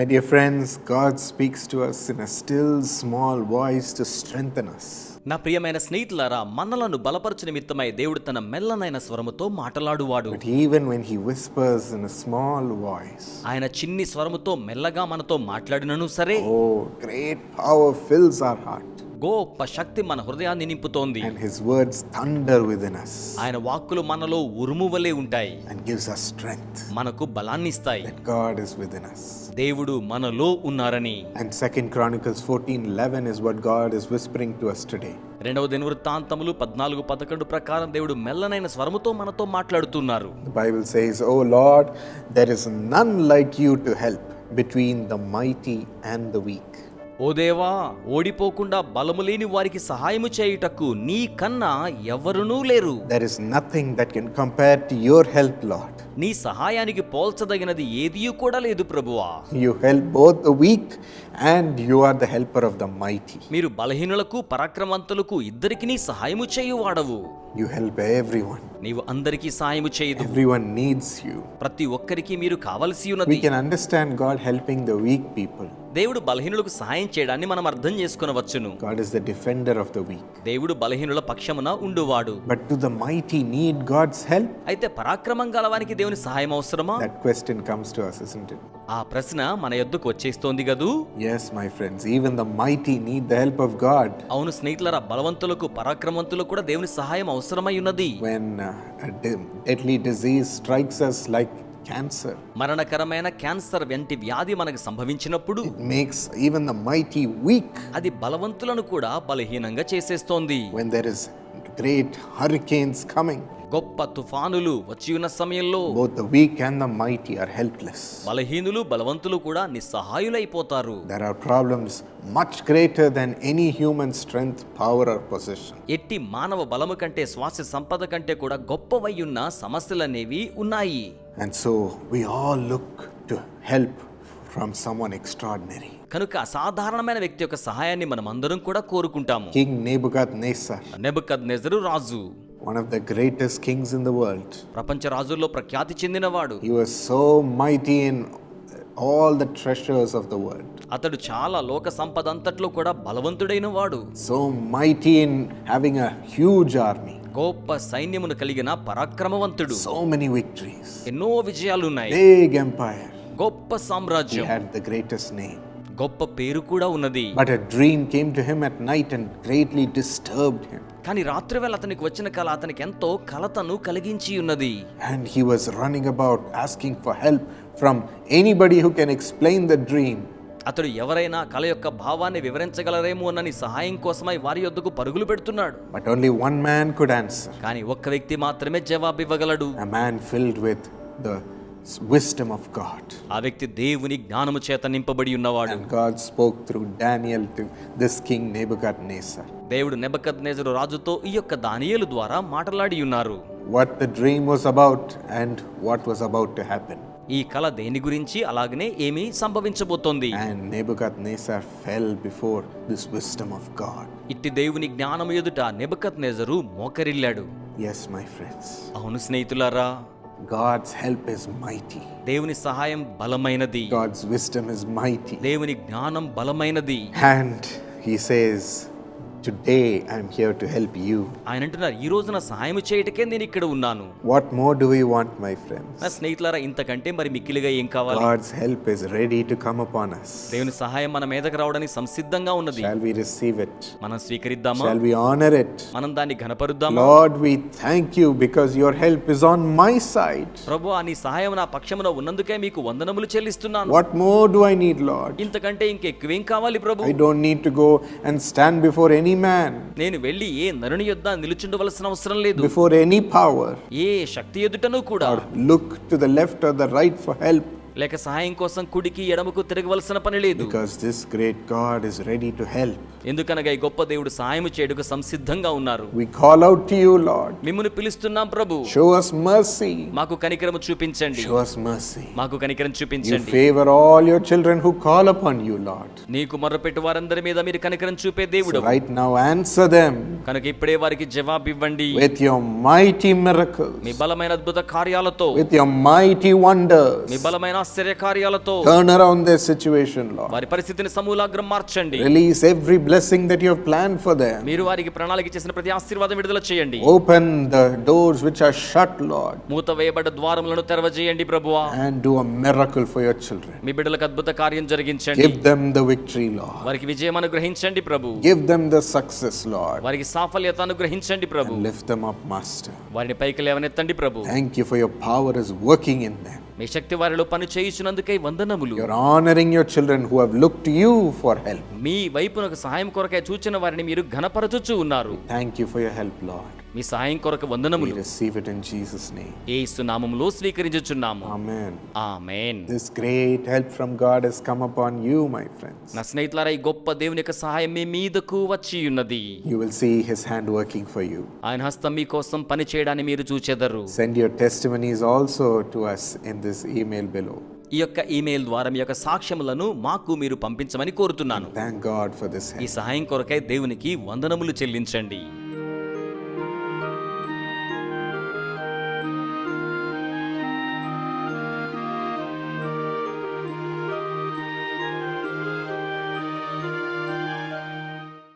My dear friends, God speaks to us in a still small voice to strengthen us. నా ప్రియమైన స్నేహితులారా మనలను బలపరచు నిమిత్తమై దేవుడు తన మెల్లనైన స్వరముతో మాటలాడు మాట్లాడువాడు ఆయన చిన్ని స్వరముతో మెల్లగా మనతో మాట్లాడినను సరే. Oh, గొప్ప శక్తి మన హృదయాన్ని నింపుతోంది. And his words thunder with in us. ఆయన వాక్కులు మనలో ఉరుమువలే ఉంటాయి. అండ్ గివ్స్ us స్ట్రెంగ్త్ మనకు బలాన్ని ఇస్తాయి. That God is with in us. దేవుడు మనలో ఉన్నారని. And second chronicles 14:11 is what God is whispering to us today రెండవ దినవృత్తాంతములు పద్నాలుగు పదకొండు ప్రకారం దేవుడు మెల్లనైన స్వరముతో మనతో మాట్లాడుతున్నారు. Bible says O Lord there is none like you to help between the mighty and the weak ఓ దేవా ఓడిపోకుండా బలము లేని వారికి సహాయము చేయుటకు నీ కన్నా ఎవరునూ లేరు. There nothing that can compare to your help Lord నీ సహాయానికి పోల్చదగినది ఏది కూడా లేదు ప్రభువా. You help both the weak and you are the helper of the mighty మీరు బలహీనులకు పరాక్రమవంతులకు ఇద్దరికి నీ సహాయము చేయువాడవు. యు హెల్ప్ ఎవ్రీవన్ నీవు అందరికి సహాయము చేయదు ఎవ్రీవన్ నీడ్స్ యు ప్రతి ఒక్కరికి మీరు కావాల్సి ఉన్నది. We can understand God helping the weak people దేవుడు బలహీనులకు సహాయం చేయడాన్ని మనం అర్థం చేసుకోవచ్చును God is the defender of the weak దేవుడు బలహీనుల పక్షమున ఉండువాడు. But to the mighty need God's help అయితే పరాక్రమం గలవానికి దేవుని సహాయం అవసరమా? దట్ కమ్స్ టు అస్ ఆ ప్రశ్న మన యొద్దకు వచ్చేస్తోంది కదూ? Yes my friends even the mighty need the help of god. అవును స్నేహితులారా బలవంతులకు పరాక్రమంతులకు కూడా దేవుని సహాయం అవసరమై ఉన్నది. When uh, a deadly disease strikes us cancer మరణకరమైన క్యాన్సర్ వంటి వ్యాధి మనకు సంభవించినప్పుడు makes even the mighty weak అది బలవంతులను కూడా బలహీనంగా చేసేస్తోంది. When there is great hurricanes coming గొప్ప తుఫానులు వచ్చి ఉన్న సమయంలో both the weak and the mighty are helpless బలహీనులు బలవంతులు కూడా నిస్సహాయులైపోతారు. There are problems much greater than any human strength power or position ఎట్టి మానవ బలము కంటే శ్వాస సంపద కంటే కూడా గొప్పవై ఉన్న సమస్యలు అనేవి ఉన్నాయి. And so we all look to help from someone extraordinary కనుక అసాధారణమైన వ్యక్తి యొక్క సహాయాన్ని మనం అందరం కూడా కోరుకుంటాము. King Nebuchadnezzar Nebuchadnezzar Raju. One of the greatest kings in the world ప్రపంచ రాజుల్లో ప్రఖ్యాతి చెందినవాడు. He was so mighty in all the treasures of the world అతడు చాలా లోక సంపద అంతట్లో కూడా బలవంతుడైన వాడు so mighty in having a huge army గొప్ప సైన్యమును కలిగిన పరాక్రమవంతుడు. సో మెనీ విక్టరీస్ ఎన్నో విజయాలు ఉన్నాయి బిగ్ ఎంపైర్ గొప్ప సామ్రాజ్యం. హాడ్ ద గ్రేటెస్ట్ నేమ్ గొప్ప పేరు కూడా ఉన్నది. But dream came to him at night and greatly disturbed him కానీ రాత్రి వేళ అతనికి వచ్చిన కల అతనికి ఎంతో కలతను కలిగించి ఉన్నది. And he was running about asking for help from anybody who can explain the dream అతడు ఎవరైనా కళ యొక్క భావాన్ని వివరించగలరేమో అన్నని సహాయం కోసమై వారి యొద్దకు పరుగులు పెడుతున్నాడు. But only one man could answer కానీ ఒక్క వ్యక్తి మాత్రమే జవాబు ఇవ్వగలడు a man filled with the wisdom of God. ఆ వ్యక్తి దేవుని జ్ఞానము చేత నింపబడి ఉన్నవాడు And God spoke through Daniel to this king Nebuchadnezzar. దేవుడు నెబకద్ రాజుతో ఈ యొక్క దానియేలు ద్వారా మాట్లాడి ఉన్నారు What the dream was about and what was about to happen. ఈ కళ దేని గురించి అలాగనే ఏమి సంభవించబోతోంది And Nebuchadnezzar fell before this wisdom of God. ఇట్టి దేవుని జ్ఞానము ఎదుట నెబకత్ నెజరు మోకరిల్లాడు Yes, my friends, అవును స్నేహితులారా God's help is mighty. దేవుని సహాయం బలమైనది God's wisdom is mighty. దేవుని జ్ఞానం బలమైనది And he says, Today I'm here to help you. ఆయన అంటున్నారు ఈ రోజున సహాయం చేయటకే నేను ఇక్కడ ఉన్నాను What more do we want, my friends? నా స్నేహితులారా ఇంతకంటే మరి మిక్కిలిగా ఏం కావాలి God's help is ready to come upon us. దేవుని సహాయం మన మీదకి రావడానికి సంసిద్ధంగా ఉన్నది Shall we receive it? మనం స్వీకరిద్దామా Shall we honor it? మనం దాన్ని ఘనపరుద్దామా Lord, we thank you because your help is on my side. ప్రభు నీ సహాయం నా పక్షమున ఉన్నందుకే మీకు వందనములు చెల్లిస్తున్నాను What more do I need, Lord? ఇంతకంటే ఇంకెక్కువేం కావాలి ప్రభు I don't need to go and stand before any man, నేను వెళ్ళి ఏ నరుని యొద్ద నిలుచుండవలసిన అవసరం లేదు before any power, ఏ శక్తి ఎదుటను కూడా or look to the left or the right for help. లేక సహాయం కోసం కుడికి ఎడమకు తిరగవలసిన పని లేదు. Because great God is ready to help ఎందుకనగా ఈ గొప్ప దేవుడు సహాయం చేయడకు సంసిద్ధంగా ఉన్నారు. We call out to Lord మిమ్మల్ని పిలుస్తున్నాం ప్రభు. షో us మాకు కనికరము చూపించండి. మాకు కనికరం చూపించండి. Children who call upon you Lord నీకు మొరపెట్టు వారందరి మీద మీరు కనికరం చూపే దేవుడు. రైట్ నౌ ఆన్సర్ దెం కనుక ఇప్పుడే వారికి జవాబు ఇవ్వండి విత్ మీ బలమైన అద్భుత కార్యాలతో. విత్ యువర్ మైటీ వండర్స్ మీ బలమైన ఆశ్చర్య కార్యాలతో Turn around their situation, Lord. వారి పరిస్థితిని సమూలాగ్రం మార్చండి Release every blessing that you have planned for them. మీరు వారికి ప్రణాళిక చేసిన ప్రతి ఆశీర్వాదం విడుదల చేయండి Open the doors which are shut, Lord, మూత వేయబడ్డ ద్వారములను తెరవజేయండి ప్రభువా and do a miracle for your children. మీ బిడ్డలకు అద్భుత కార్యం జరిగించండి Give them the victory, Lord. వారికి విజయం అనుగ్రహించండి ప్రభు Give them the success, Lord. వారికి సాఫల్యత అనుగ్రహించండి ప్రభు And lift them up, Master. వారిని పైకి లేవనెత్తండి ప్రభు Thank you for your power is working in them. మీ శక్తి వారిలో పని చేయించినందుకై వందనములు. You are honouring your children who have looked you for help మీ వైపునకు సహాయం కొరకై చూచిన వారిని మీరు ఘనపరచుచు ఉన్నారు. Thank you for your help Lord మీ సాయం కొరకు వందనములు. Receive it in Jesus name యేసు నామములో స్వీకరించుచున్నాము. Amen amen this great help from God has come upon you my friends నా స్నేహితులారా ఈ గొప్ప దేవుని యొక్క సహాయం మీ మీదకు వచ్చి ఉన్నది. You will see his hand for you ఆయన హస్తం మీ కోసం పని చేయడాన్ని మీరు చూచెదరు. Send your testimonies also to us in this email below ఈ యొక్క ఈమెయిల్ ద్వారా మీ యొక్క సాక్ష్యములను మాకు మీరు పంపించమని కోరుతున్నాను. ఈ సహాయం కొరకై దేవునికి వందనములు చెల్లించండి.